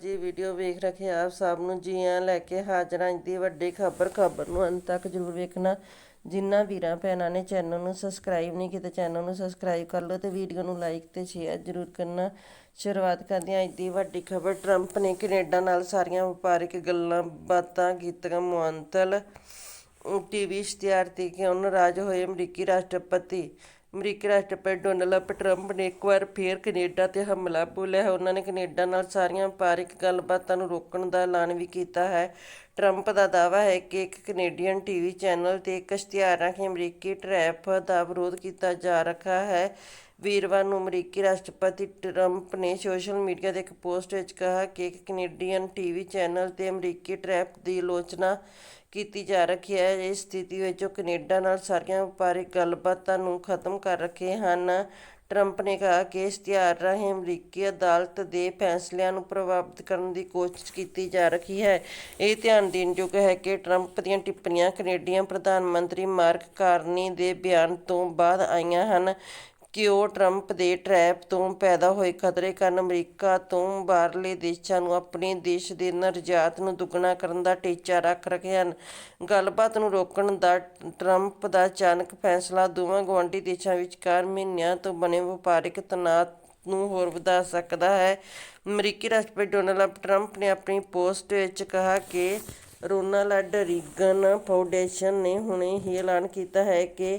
ਜੀ ਵੀਡੀਓ ਵੇਖ ਰਹੇ ਆਪ ਸਭ ਨੂੰ ਜੀ ਆਇਆਂ ਲੈ ਕੇ ਹਾਜ਼ਰ ਹਾਂ ਦੀ ਵੱਡੀ ਖਬਰ ਖਬਰ ਨੂੰ ਅੰਤ ਤੱਕ ਜਰੂਰ ਵੇਖਣਾ। ਜਿਨ੍ਹਾਂ ਵੀਰਾਂ ਭੈਣਾਂ ਨੇ ਚੈਨਲ ਨੂੰ ਸਬਸਕ੍ਰਾਈਬ ਨਹੀਂ ਕੀਤਾ, ਚੈਨਲ ਨੂੰ ਸਬਸਕ੍ਰਾਈਬ ਕਰ ਲਓ ਤੇ ਵੀਡੀਓ ਨੂੰ ਲਾਈਕ ਤੇ ਸ਼ੇਅਰ ਜਰੂਰ ਕਰਨਾ। ਸ਼ੁਰੂਆਤ ਕਰਦੇ ਹਾਂ ਅੱਜ ਦੀ ਵੱਡੀ ਖਬਰ। ਟਰੰਪ ਨੇ ਕੈਨੇਡਾ ਨਾਲ ਸਾਰੀਆਂ ਵਪਾਰਕ ਗੱਲਾਂ, ਬਾਤਾਂ ਕੀਤੀਆਂ ਮੁਅੱਤਲ ਟੀਵੀ ਇਸ਼ਤਿਹਾਰ ਤੇ ਕਿਉਂ ਨਾਰਾਜ਼ ਹੋਏ ਅਮਰੀਕੀ ਰਾਸ਼ਟਰਪਤੀ। ਅਮਰੀਕੀ ਰਾਸ਼ਟਰਪਤੀ ਡੋਨਾਲਡ ਟਰੰਪ ਨੇ ਇੱਕ ਵਾਰ ਫੇਰ ਕੈਨੇਡਾ ਤੇ ਹਮਲਾ ਬੋਲਿਆ ਹੈ। ਉਹਨਾਂ ਨੇ ਕੈਨੇਡਾ ਨਾਲ ਸਾਰੀਆਂ ਵਪਾਰਿਕ ਗੱਲਬਾਤਾਂ ਨੂੰ ਰੋਕਣ ਦਾ ਐਲਾਨ ਵੀ ਕੀਤਾ ਹੈ। ਟਰੰਪ ਦਾ ਦਾਅਵਾ ਹੈ ਕਿ ਇੱਕ ਕੈਨੇਡੀਅਨ ਟੀਵੀ ਚੈਨਲ ਤੇ ਇੱਕ ਇਸ਼ਤਿਹਾਰ ਰਾਹੀਂ ਅਮਰੀਕੀ ਟਰੈਫ ਦਾ ਵਿਰੋਧ ਕੀਤਾ ਜਾ ਰਿਹਾ ਹੈ। ਵੀਰਵਾਰ ਨੂੰ ਅਮਰੀਕੀ ਰਾਸ਼ਟਰਪਤੀ ਟਰੰਪ ਨੇ ਸੋਸ਼ਲ ਮੀਡੀਆ ਦੇ ਇੱਕ ਪੋਸਟ ਵਿੱਚ ਕਿਹਾ ਕਿ ਇੱਕ ਕੈਨੇਡੀਅਨ ਟੀਵੀ ਚੈਨਲ ਤੇ ਅਮਰੀਕੀ ਟਰੈਫ ਦੀ ਆਲੋਚਨਾ ਕੀਤੀ ਜਾ ਰਹੀ ਹੈ। ਇਸ ਸਥਿਤੀ ਵਿੱਚ ਉਹ ਕੈਨੇਡਾ ਨਾਲ ਸਾਰੀਆਂ ਵਪਾਰਿਕ ਗੱਲਬਾਤਾਂ ਨੂੰ ਖਤਮ ਕਰ ਰੱਖੇ ਹਨ। ਟਰੰਪ ਨੇ ਕਿਹਾ ਕਿ ਇਸ਼ਤਿਹਾਰ ਰਾਹੀਂ ਅਮਰੀਕੀ ਅਦਾਲਤ ਦੇ ਫੈਸਲਿਆਂ ਨੂੰ ਪ੍ਰਭਾਵਿਤ ਕਰਨ ਦੀ ਕੋਸ਼ਿਸ਼ ਕੀਤੀ ਜਾ ਰਹੀ ਹੈ। ਇਹ ਧਿਆਨ ਦੇਣਯੋਗ ਹੈ ਕਿ ਟਰੰਪ ਦੀਆਂ ਟਿੱਪਣੀਆਂ ਕੈਨੇਡੀਅਨ ਪ੍ਰਧਾਨ ਮੰਤਰੀ ਮਾਰਕ ਕਾਰਨੀ ਦੇ ਬਿਆਨ ਤੋਂ ਬਾਅਦ ਆਈਆਂ ਹਨ। ਕਿ ਉਹ ਟਰੰਪ ਦੇ ਟਰੈਪ ਤੋਂ ਪੈਦਾ ਹੋਏ ਖਤਰੇ ਕਾਰਨ ਅਮਰੀਕਾ ਤੋਂ ਬਾਹਰਲੇ ਦੇਸ਼ਾਂ ਨੂੰ ਆਪਣੇ ਦੇਸ਼ ਦੇ ਨਿਰਯਾਤ ਨੂੰ ਦੁੱਗਣਾ ਕਰਨ ਦਾ ਟੀਚਾ ਰੱਖ ਰਹੇ ਹਨ। ਗੱਲਬਾਤ ਨੂੰ ਰੋਕਣ ਦਾ ਟਰੰਪ ਦਾ ਅਚਾਨਕ ਫੈਸਲਾ ਦੋਵਾਂ ਗੁਆਂਢੀ ਦੇਸ਼ਾਂ ਵਿਚਕਾਰ ਮਹੀਨਿਆਂ ਤੋਂ ਬਣੇ ਵਪਾਰਿਕ ਤਣਾਅ ਨੂੰ ਹੋਰ ਵਧਾ ਸਕਦਾ ਹੈ। ਅਮਰੀਕੀ ਰਾਸ਼ਟਰਪਤੀ ਡੋਨਾਲਡ ਟਰੰਪ ਨੇ ਆਪਣੀ ਪੋਸਟ ਵਿੱਚ ਕਿਹਾ ਕਿ ਰੋਨਾਲਡ ਰੀਗਨ ਫਾਊਂਡੇਸ਼ਨ ਨੇ ਹੁਣੇ ਹੀ ਐਲਾਨ ਕੀਤਾ ਹੈ ਕਿ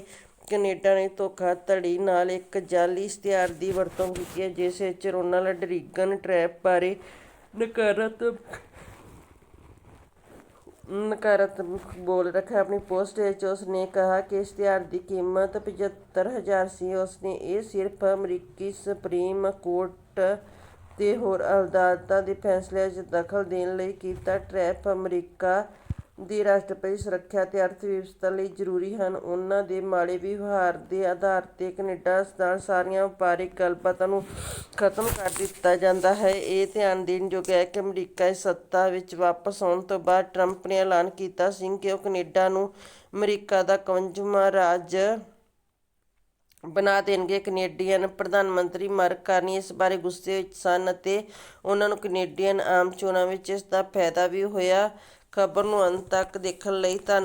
ਕੈਨੇਡਾ ਨੇ ਧੋਖਾਧੜੀ ਨਾਲ ਇੱਕ ਜਾਲੀ ਇਸ਼ਤਿਹਾਰ ਦੀ ਵਰਤੋਂ ਕੀਤੀ ਹੈ, ਜਿਸ ਵਿੱਚ ਰੋਨਾਲਡ ਰੀਗਨ ਟਰੈਪ ਬਾਰੇ ਨਕਾਰਾਤਮਕ ਨਕਾਰਾਤਮਕ ਬੋਲ ਰੱਖਿਆ। ਆਪਣੀ ਪੋਸਟ ਵਿੱਚ ਉਸ ਨੇ ਕਿਹਾ ਕਿ ਇਸ਼ਤਿਹਾਰ ਦੀ ਕੀਮਤ 75000 ਸੀ। ਉਸ ਨੇ ਇਹ ਸਿਰਫ ਅਮਰੀਕੀ ਸੁਪਰੀਮ ਕੋਰਟ ਤੇ ਹੋਰ ਅਦਾਲਤਾਂ ਦੇ ਫੈਸਲਿਆਂ 'ਚ ਦਖਲ ਦੇਣ ਲਈ ਕੀਤਾ। ਟਰੈਪ ਅਮਰੀਕਾ ਦੀ ਰਾਸ਼ਟਰਪਤੀ ਸੁਰੱਖਿਆ ਤੇ ਅਰਥ ਵਿਵਸਥਾ ਲਈ ਜ਼ਰੂਰੀ ਹਨ। ਉਹਨਾਂ ਦੇ ਮਾੜੇ ਵਿਵਹਾਰ ਦੇ ਆਧਾਰ ਤੇ ਕੈਨੇਡਾ ਨਾਲ ਸਾਰੀਆਂ ਵਪਾਰਿਕ ਗੱਲਬਾਤਾਂ ਨੂੰ ਖਤਮ ਕਰ ਦਿੱਤਾ ਜਾਂਦਾ ਹੈ। ਇਹ ਧਿਆਨ ਦੇਣਯੋਗ ਹੈ ਕਿ ਅਮਰੀਕਾ ਦੀ ਸੱਤਾ ਵਿੱਚ ਵਾਪਸ ਆਉਣ ਤੋਂ ਬਾਅਦ ਟਰੰਪ ਨੇ ਐਲਾਨ ਕੀਤਾ ਸੀ ਕਿ ਉਹ ਕੈਨੇਡਾ ਨੂੰ ਅਮਰੀਕਾ ਦਾ 51ਵਾਂ ਰਾਜ ਬਣਾ ਦੇਣਗੇ। ਕੈਨੇਡੀਅਨ ਪ੍ਰਧਾਨ ਮੰਤਰੀ ਮਾਰਕ ਕਾਰਨੀ ਇਸ ਬਾਰੇ ਗੁੱਸੇ ਵਿੱਚ ਸਨ ਅਤੇ ਉਹਨਾਂ ਨੂੰ ਕੈਨੇਡੀਅਨ ਆਮ ਚੋਣਾਂ ਵਿੱਚ ਇਸ ਦਾ ਫਾਇਦਾ ਵੀ ਹੋਇਆ। ਖਬਰ ਨੂੰ ਅੰਤ ਤੱਕ ਦੇਖਣ ਲਈ ਧੰਨ